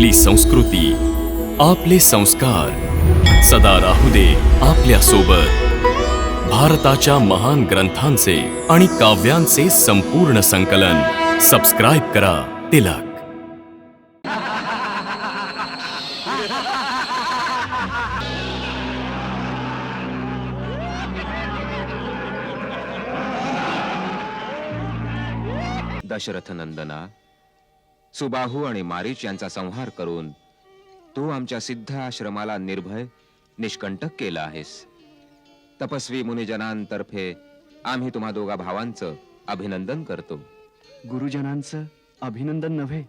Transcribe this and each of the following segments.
आपली संस्कृती आपले संस्कार. सदा राहू दे आपल्यासोबत भारताच्या महान ग्रंथांचे आणि काव्यांचे संपूर्ण संकलन. सबस्क्राईब करा तिलक. दशरथ नंदना सुबाहू आणि मारीच यांचा संहार करून तू आमच्या सिद्ध आश्रमाला निर्भय निष्कंटक केला आहेस. तपस्वी मुनिजनांतर्फे आम्ही तुम्हा दोघा भावांचं अभिनंदन करतो. गुरुजनांचं अभिनंदन नव्हे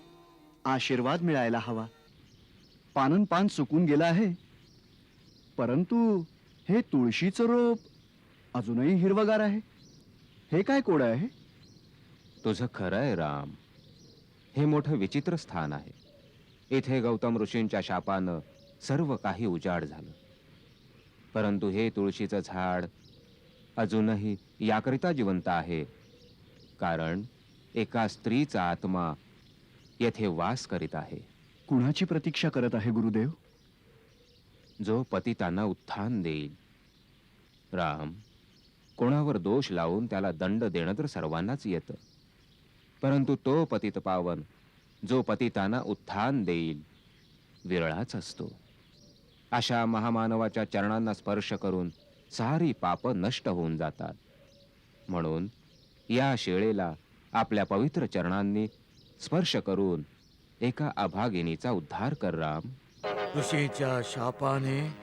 आशीर्वाद मिळायला हवा. पानन पान चुकून गेलं आहे. परंतु हे तुळशीचं रोप अजूनही हिरवगार आहे. हे काय कोड आहे? तुझं खरं आहे राम. हे मोठं विचित्र स्थान आहे. इथे गौतम ऋषींच्या शापानं सर्व काही उजाड झालं. परंतु हे तुळशीचं झाड अजूनही याकरिता जिवंत आहे. कारण एका स्त्रीचा आत्मा येथे वास करीत आहे. कुणाची प्रतीक्षा करत आहे गुरुदेव? जो पतितांना उत्थान देईल. राम कोणावर दोष लावून त्याला दंड देणं तर सर्वांनाच येतं. परंतु तो पतित पावन जो पतितांना उत्थान देईल. विरळाच असतो. अशा महामानवाच्या चरणांना स्पर्श करून सारी पाप नष्ट होऊन जातात. म्हणून या शेळेला आपल्या पवित्र चरणांनी स्पर्श करून एका अभागिनीचा उद्धार कर राम. ऋषीच्या शापाने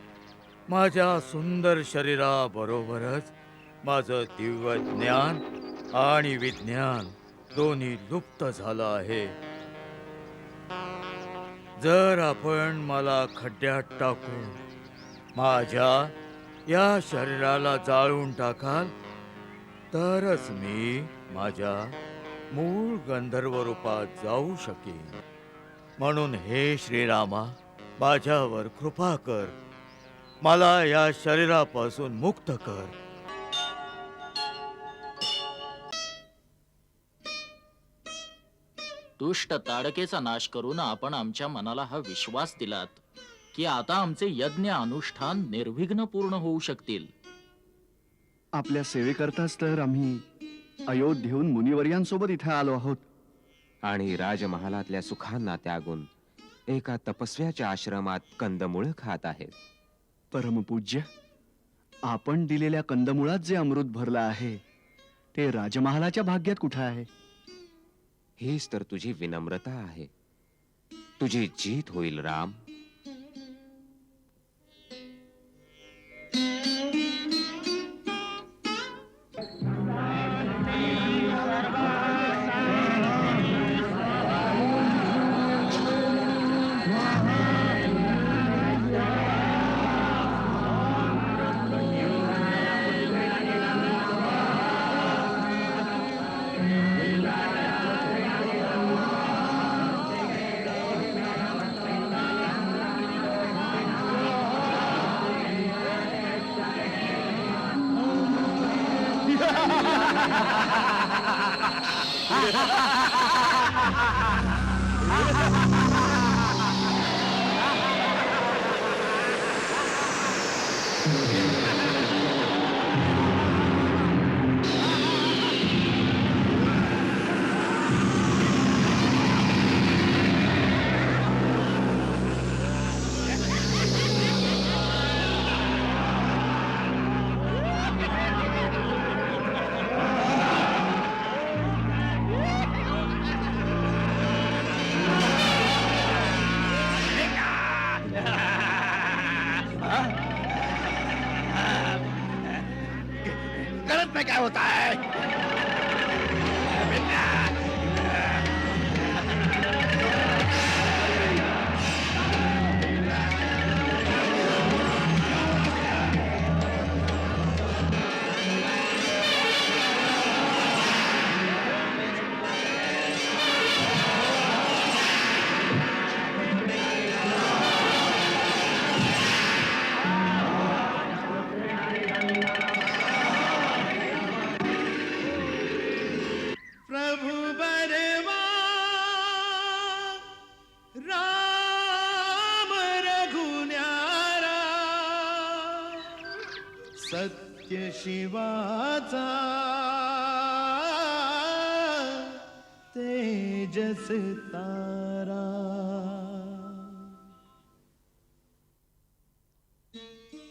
माझ्या सुंदर शरीराबरोबरच माझं दिव्य ज्ञान आणि विज्ञान दोन्ही लुप्त झालं आहे. जर आपण मला खड्ड्यात टाकून माझ्या या शरीराला जाळून टाकाल तरच मी माझ्या मूळ गंधर्व रूपात जाऊ शकेन. म्हणून हे श्रीरामा माझ्यावर कृपा कर. मला या शरीरापासून मुक्त कर. दुष्ट ताडकेचा नाश करून आपण आमच्या मनाला हा विश्वास दिलात की आता आमचे यज्ञ अनुष्ठान निर्विघ्न पूर्ण होऊ शकतील. आपल्या सेवेकरताच तर आम्ही अयोध्येहून मुनिवर्यांसोबत इथे आलो आहोत. आणि राजमहालातल्या सुखांना त्यागून एका तपस्व्याच्या आश्रमात कंदमुळं खात आहेत. परमपूज्य आपण दिलेल्या कंदमुळात जे अमृत भरलं आहे ते राजमहालाच्या भाग्यात कुठं आहे? हीच तर तुझी विनम्रता आहे. तुझी जीत होईल राम.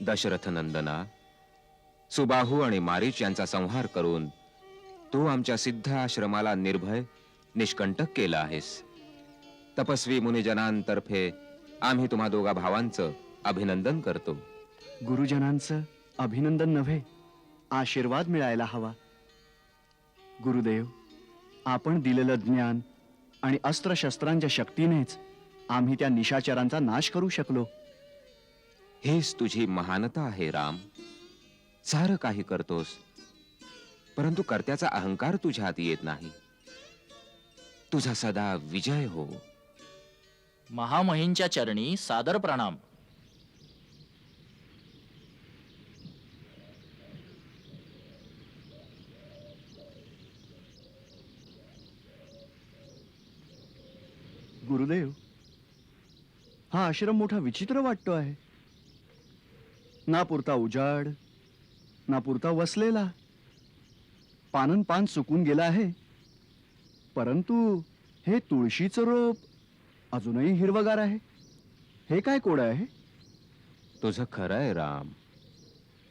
दशरथ नंदना सुबाहू आणि मारीच यांचा संहार करून तू आमच्या सिद्ध आश्रमाला निर्भय निष्कंटक केला आहेस. तपस्वी मुनिजनांतर्फे आम्ही तुम्हा दोघा भावांचं अभिनंदन करतो. गुरुजनांचं अभिनंदन नव्हे आशीर्वाद मिळायला हवा. गुरुदेव आपण दिलेलं ज्ञान आणि अस्त्रशस्त्रांच्या शक्तीनेच आम्ही त्या निशाचरांचा नाश करू शकलो. हेच तुझी महानता आहे राम. सारं काही करतोस परंतु कर्त्याचा अहंकार तुझ्या हाती येत नाही. तुझा सदा विजय हो. महामहिंच्या चरणी सादर प्रणाम. गुरुदेव हा आश्रम मोठा विचित्र वाटतो आहे. ना पुरता उजाड ना पुरता वसलेला. पानन पान सुकून गेला आहे. परंतु हे तुळशीचं रोप अजूनही हिरवगार आहे. हे काय कोड आहे? तुझं खरं आहे राम.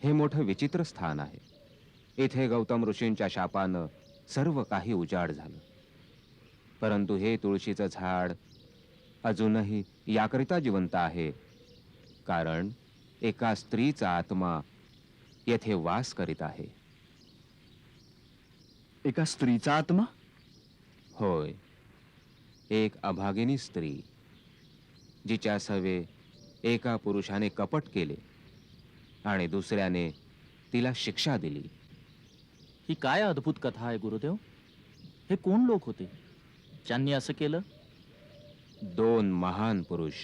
हे मोठं विचित्र स्थान आहे. इथे गौतम ऋषींच्या शापानं सर्व काही उजाड झालं. परंतु हे तुळशीचं झाड अजूनही याकरिता जिवंत आहे. कारण एका स्त्रीचा आत्मा येथे वास करीत आहे. एका स्त्रीचा आत्मा? होय. एक अभागिनी स्त्री जिच्या सवे एका पुरुषाने कपट केले आणि दुसऱ्याने तिला शिक्षा दिली. ही काय अद्भुत कथा आहे गुरुदेव? हे कोण लोक होते? ज्यांनी असं केलं? दोन महान पुरुष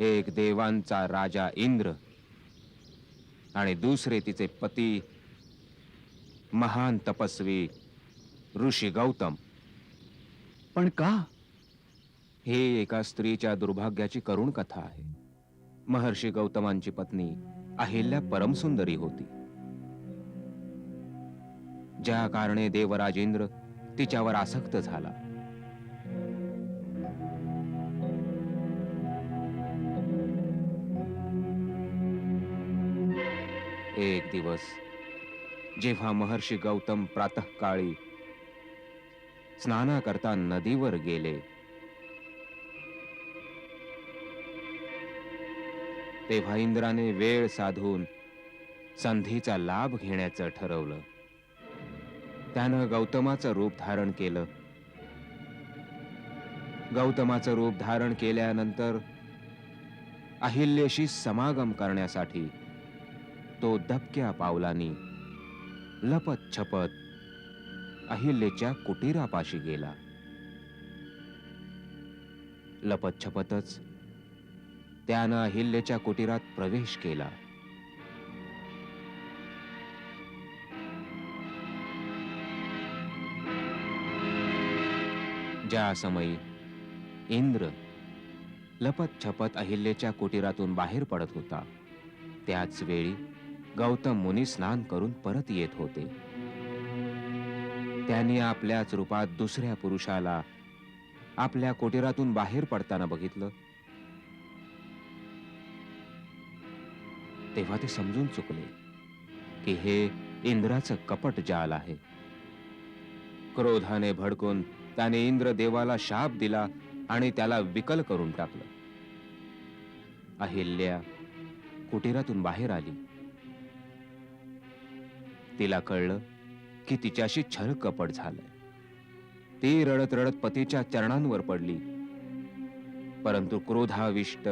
एक देवांचा राजा इंद्र आणि दुसरे तिचे पती महान तपस्वी ऋषी गौतम. पण का? हे एका स्त्रीच्या दुर्भाग्याची करुण कथा आहे. महर्षी गौतमांची पत्नी अहिल्या परमसुंदरी होती. ज्या कारणे देवराज इंद्र तिच्यावर आसक्त झाला. एक दिवस जेव्हा महर्षी गौतम प्रातःकाळी स्नानाकरता नदीवर गेले. तेव्हा इंद्राने वेळ साधून संधीचा लाभ घेण्याचं ठरवलं. त्यानं गौतमाचं रूप धारण केलं. गौतमाचं रूप धारण केल्यानंतर अहिल्येशी समागम करण्यासाठी तो दबक्या पावलांनी लपत छपत अहिल्येच्या कुटीरापाशी गेला. लपत छपतच त्यानं अहिल्येच्या कुटीरात प्रवेश केला. ज्या समयी इंद्र लपत छपत अहिल्येच्या कुटीरातून बाहेर पडत होता त्याच वेळी गौतम मुनी स्नान करून परत येत होते. त्यांनी आपल्याच रूपात दुसऱ्या पुरुषाला आपल्या कुटीरातून बाहेर पडताना बघितलं. तेव्हा ते समजून चुकले की हे इंद्राचं कपट जाल आहे. क्रोधाने भडकून त्याने इंद्र देवाला शाप दिला आणि त्याला विकल करून टाकलं. अहिल्या कुटीरातून बाहेर आली. तिला कळलं की तिच्याशी छळ कपट झालंय. ती रडत रडत पतीच्या चरणांवर पडली. परंतु क्रोधाविष्ट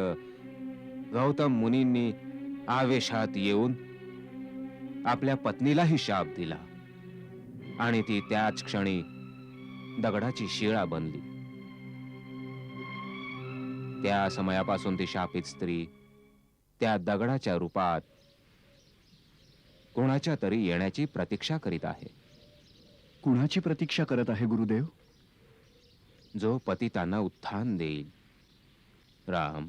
गौतम मुनींनी आवेशात येऊन आपल्या पत्नीलाही शाप दिला आणि ती त्याच क्षणी दगडाची शिळा बनली. त्या समयापासून ती शापित स्त्री त्या दगडाच्या रूपात कोणाच्या तरी येण्याची प्रतीक्षा करीत आहे. कुणाची प्रतीक्षा करत आहे गुरुदेव? जो पतितांना उत्थान देईल. राम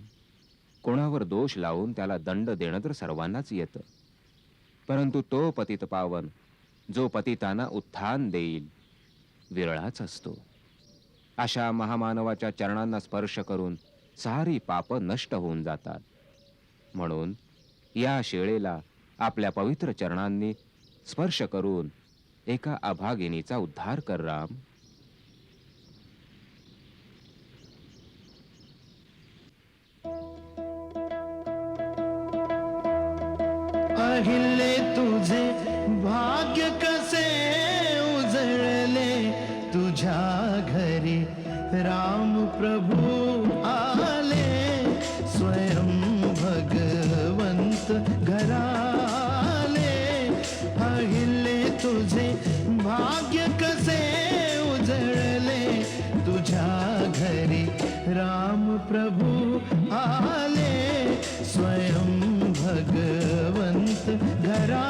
कोणावर दोष लावून त्याला दंड देणं तर सर्वांनाच येतं. परंतु तो पतित पावन जो पतितांना उत्थान देईल विरळाच असतो. अशा महामानवाच्या चरणांना स्पर्श करून सारी पाप नष्ट होऊन जातात. म्हणून या शेळेला आपल्या पवित्र चरणांनी स्पर्श करून एका अभागिनीचा उद्धार कर राम. प्रभु आले स्वयं भगवंत घरा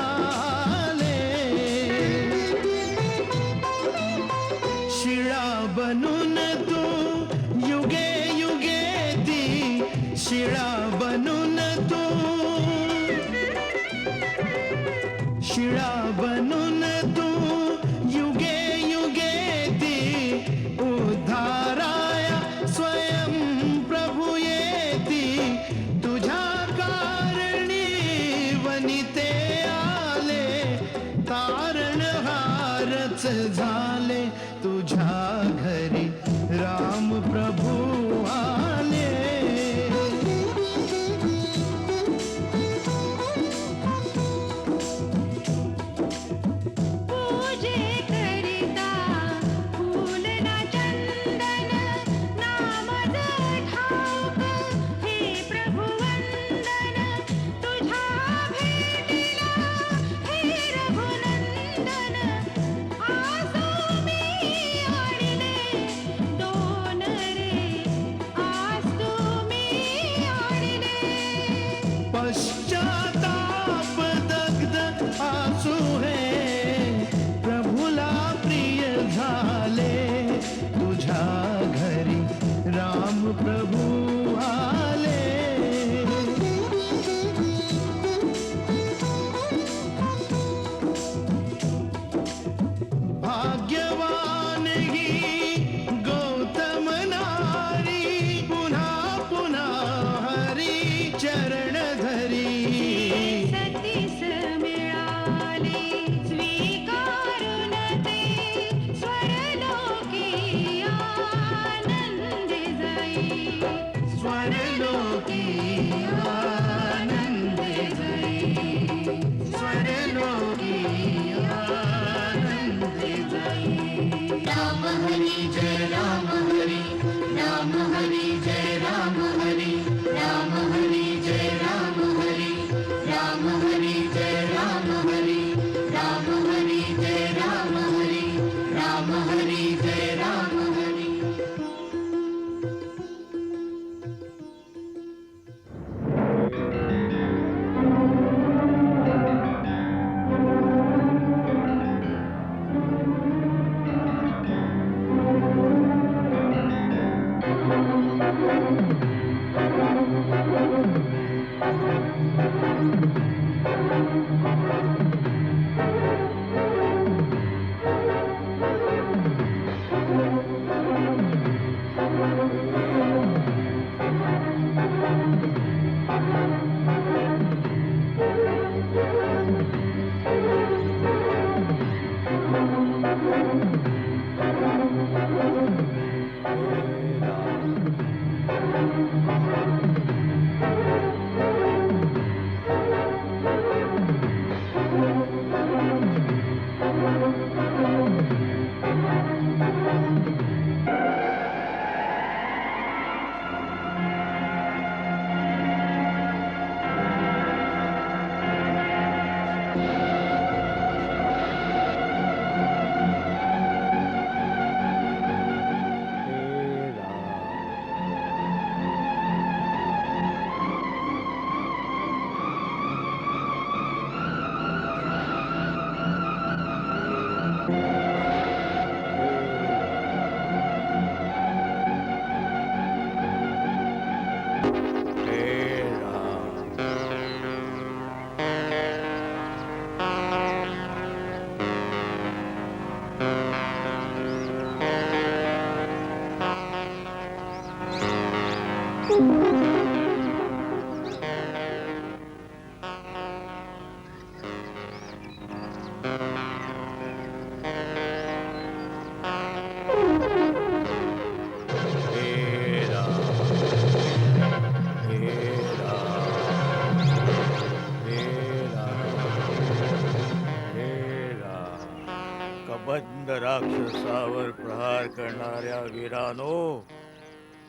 करणाऱ्या वीरानो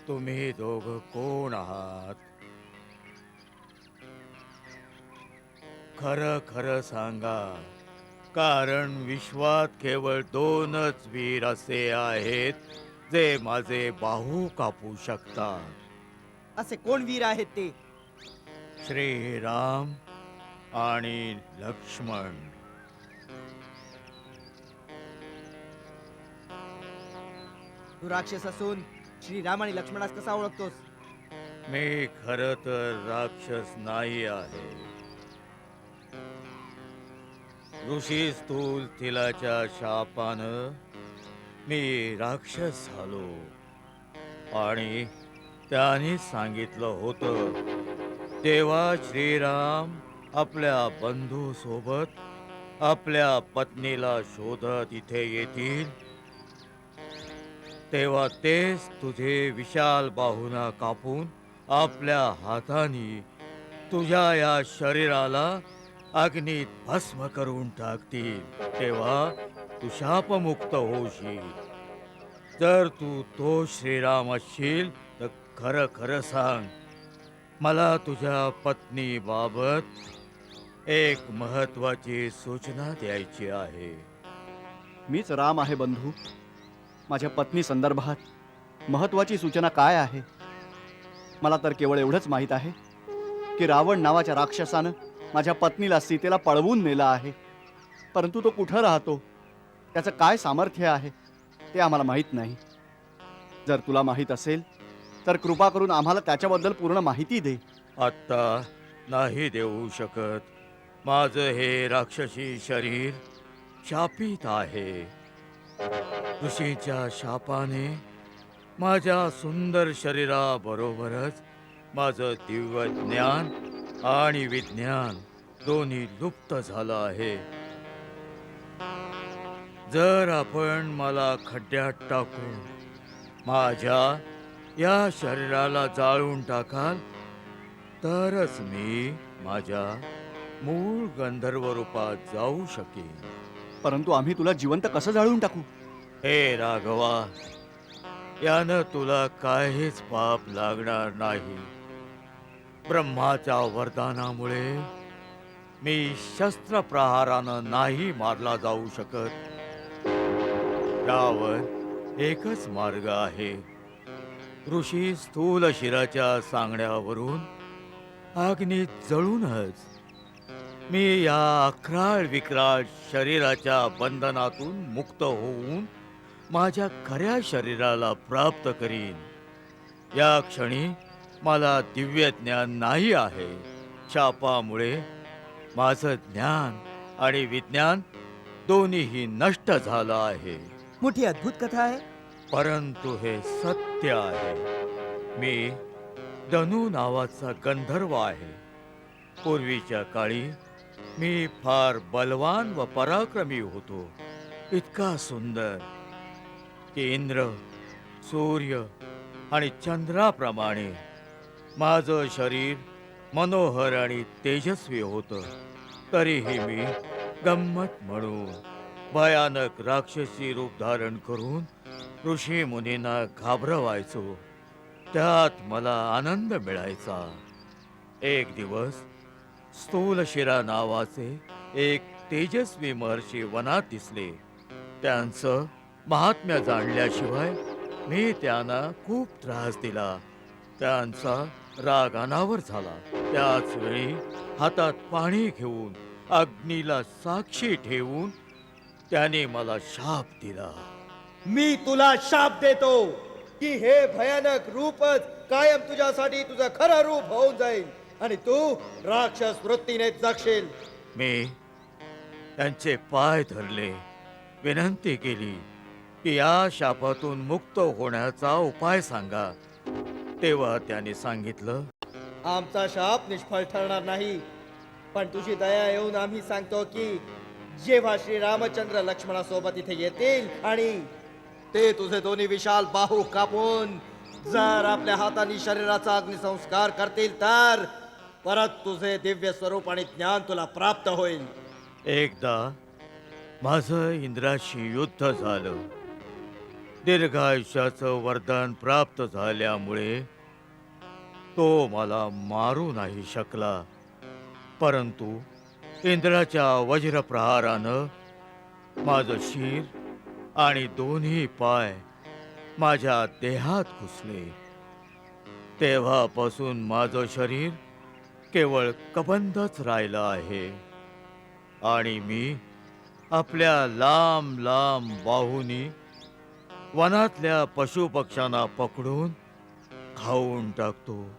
तुम्ही दोघ कोण आहात? खरं खरं सांगा कारण विश्वात केवळ दोनच वीर असे आहेत जे माझे बाहू कापू शकतात. असे कोण वीर आहेत ते? श्रीराम आणि लक्ष्मण. तू राक्षस असून श्रीराम आणि लक्ष्मणास कसा ओळखतोस? मी खर तर राक्षस नाही आहे. ऋषी स्थूल तिलाच्या शापानं मी राक्षस झालो. आणि त्याने सांगितलं होतं तेव्हा श्रीराम आपल्या बंधू सोबत आपल्या पत्नीला शोधत इथे येतील तेव्हा तेच तुझे विशाल बाहुना कापून आपल्या हाताने तुझ्या या शरीराला अग्नीत भस्म करून टाकतील. तेव्हा तू शापमुक्त होशील. जर तू तो श्रीराम असशील तर खरं खरं सांग. मला तुझ्या पत्नीबाबत एक महत्वाची सूचना द्यायची आहे. मीच राम आहे बंधू. माझ्या पत्नी संदर्भात महत्वाची सूचना काय आहे? मला तर केवळ एवढंच माहीत आहे की रावण नावाच्या राक्षसानं माझ्या पत्नीला सीतेला पळवून नेलं आहे. परंतु तो कुठं राहतो? त्याचं काय सामर्थ्य आहे? ते आम्हाला माहीत नाही. जर तुला माहीत असेल तर कृपा करून आम्हाला त्याच्याबद्दल पूर्ण माहिती दे. आत्ता नाही देऊ शकत. माझं हे राक्षसी शरीर शापित आहे. ऋषीच्या शापाने माझ्या सुंदर शरीराबरोबरच माझं दिव्य ज्ञान आणि विज्ञान दोन्ही लुप्त झालं आहे. जर आपण मला खड्ड्यात टाकून माझ्या या शरीराला जाळून टाकाल तरच मी माझ्या मूळ गंधर्व रूपात जाऊ शकेन. परंतु आम्ही तुला जिवंत कसं जाळून टाकू? हे राघवा यानं तुला काहीच पाप लागणार नाही. ब्रह्माच्या वरदानामुळे मी शस्त्रप्रहारानं नाही मारला जाऊ शकत. यावर एकच मार्ग आहे. ऋषी स्थूल शिराच्या सांगण्यावरून अग्नीत जळूनच मी या अकराळ विक्राळ शरीराच्या बंधनातून मुक्त होऊन माझ्या खऱ्या शरीराला प्राप्त करीन. या क्षणी मला दिव्य ज्ञान नाही आहे. शापामुळे माझं ज्ञान आणि विज्ञान दोन्हीही नष्ट झालं आहे. मोठी अद्भुत कथा आहे. परंतु हे सत्य आहे. मी धनु नावाचा गंधर्व आहे. पूर्वीच्या काळी मी फार बलवान व पराक्रमी होतो. इतका सुंदर. की इंद्र सूर्य आणि चंद्राप्रमाणे माझं शरीर मनोहर आणि तेजस्वी होतं. तरीही मी गंमत म्हणून भयानक राक्षसी रूप धारण करून ऋषी मुनींना घाबरवायचो. त्यात मला आनंद मिळायचा. एक दिवस स्थूलशिरा नावाचे एक तेजस्वी महर्षी वनात दिसले. त्यांचं महात्म्य जाणल्याशिवाय मी त्यांना खूप त्रास दिला. त्यांचा राग अनावर झाला. त्याच वेळी हातात पाणी घेऊन अग्नीला साक्षी ठेवून त्याने मला शाप दिला. मी तुला शाप देतो की हे भयानक रूपच कायम तुझ्यासाठी तुझं खरं रूप होऊन जाईल. आणि तू राक्षस वृत्तीने जगशील. मी त्यांचे पाय धरले विनंती केली की या शापातून मुक्त होण्याचा उपाय सांगा. तेव्हा त्याने सांगितलं आमचा शाप निष्फळ ठरणार नाही पण तुझी दया येऊन आम्ही सांगतो की जेव्हा श्री रामचंद्र लक्ष्मणासोबत इथे येतील आणि ते तुझे दोन्ही विशाल बाहू कापून जर आपल्या हाताने शरीराचा अग्निसंस्कार करतील तर परत तुझे दिव्य स्वरूप आणि ज्ञान तुला प्राप्त होईल. एकदा माझं इंद्राशी युद्ध झालं. दीर्घायुष्याचं वरदान प्राप्त झाल्यामुळे तो मला मारू नाही शकला. परंतु इंद्राच्या वज्रप्रहारानं माझं शिर आणि दोन्ही पाय माझ्या देहात घुसले. तेव्हापासून माझं शरीर केवळ कबंधच राहिलं आहे. आणि मी आपल्या लांब लांब बाहूनी वनातल्या पशुपक्ष्यांना पकडून खाऊन टाकतो.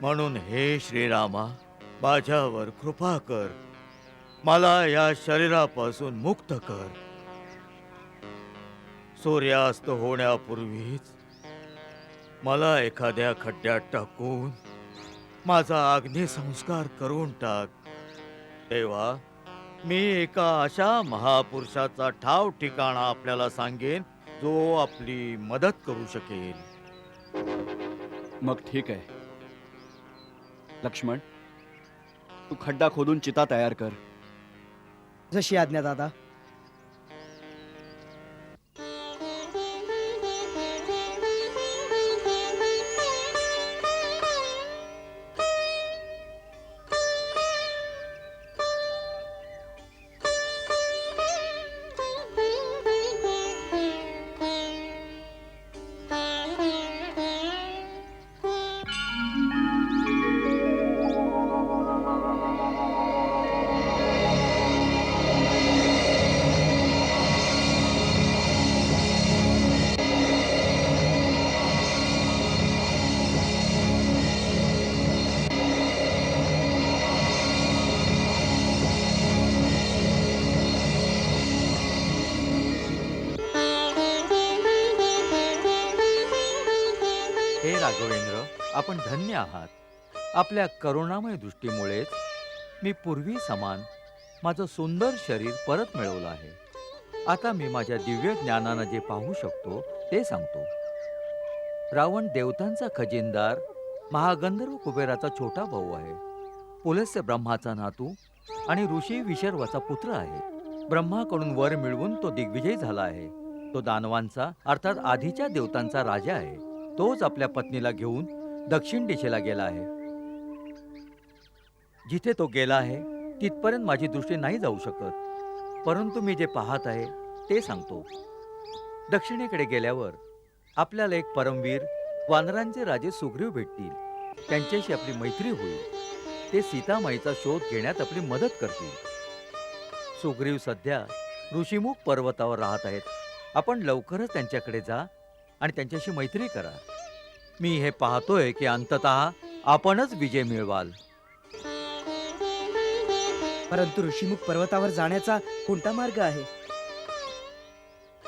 म्हणून हे श्रीरामा माझ्यावर कृपा कर. मला या शरीरापासून मुक्त कर. सूर्यास्त होण्यापूर्वीच मला एखाद्या खड्ड्यात टाकून माझा अग्निसंस्कार करून टाक. तेव्हा मी एका अशा महापुरुषाचा ठाव ठिकाणा आपल्याला सांगेन जो आपली मदत करू शकेल. मग ठीक आहे. लक्ष्मण तू खड्डा खोदून चिता तयार कर. जशी आज्ञा दादा. आहात. आपल्या करुणामय दृष्टीमुळेच मी पूर्वी समान माझं सुंदर शरीर परत मिळवलं आहे. आता मी माझ्या दिव्य ज्ञानानं जे पाहू शकतो ते सांगतो. रावण देवतांचा खजिनदार महागंधर्व कुबेराचा छोटा भाऊ आहे. पुलस्य ब्रह्माचा नातू आणि ऋषी विशर्वाचा पुत्र आहे. ब्रह्माकडून वर मिळवून तो दिग्विजय झाला आहे. तो दानवांचा अर्थात आधीच्या देवतांचा राजा आहे. तोच आपल्या पत्नीला घेऊन दक्षिण दिशेला गेला आहे. जिथे तो गेला आहे तिथपर्यंत माझी दृष्टी नाही जाऊ शकत. परंतु मी जे पाहत आहे ते सांगतो. दक्षिणेकडे गेल्यावर आपल्याला एक परमवीर वानरांचे राजे सुग्रीव भेटतील. त्यांच्याशी आपली मैत्री होईल. ते सीतामाईचा शोध घेण्यात आपली मदत करतील. सुग्रीव सध्या ऋषीमुख पर्वतावर राहत आहेत. आपण लवकरच त्यांच्याकडे जा आणि त्यांच्याशी मैत्री करा. मी हे पाहतोय की अंततः आपणच विजय मिळवाल. परंतु ऋषीमुख पर्वतावर जाण्याचा कोणता मार्ग आहे?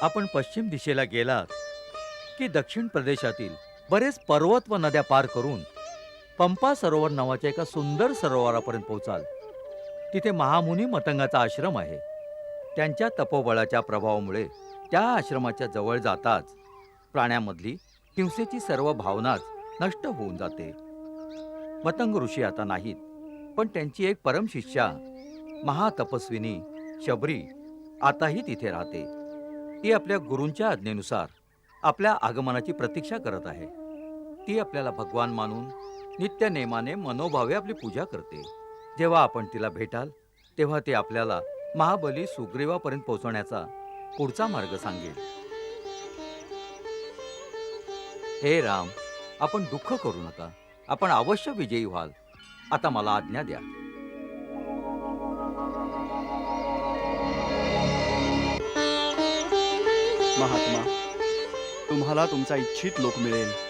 आपण पश्चिम दिशेला गेलात की दक्षिण प्रदेशातील बरेच पर्वत व नद्या पार करून पंपा सरोवर नावाच्या एका सुंदर सरोवरापर्यंत पोहोचाल. तिथे महामुनी मतंगाचा आश्रम आहे. त्यांच्या तपोबळाच्या प्रभावामुळे त्या आश्रमाच्या जवळ जाताच प्राण्यामधली हिंसेची सर्व भावनाच नष्ट होऊन जाते. पतंग ऋषी आता नाहीत पण त्यांची एक परमशिष्या महातपस्विनी शबरी आताही तिथे राहते. ती आपल्या गुरूंच्या आज्ञेनुसार आपल्या आगमनाची प्रतीक्षा करत आहे. ती आपल्याला भगवान मानून नित्य नेमाने मनोभावे आपली पूजा करते. जेव्हा आपण तिला भेटाल तेव्हा ती आपल्याला महाबली सुग्रीवापर्यंत पोहोचवण्याचा पुढचा मार्ग सांगेल. हे राम आपण दुःख करू नका. आपण अवश्य विजयी व्हाल. आता मला आज्ञा द्या. महात्मा तुम्हाला तुमचा इच्छित लोक मिळेल.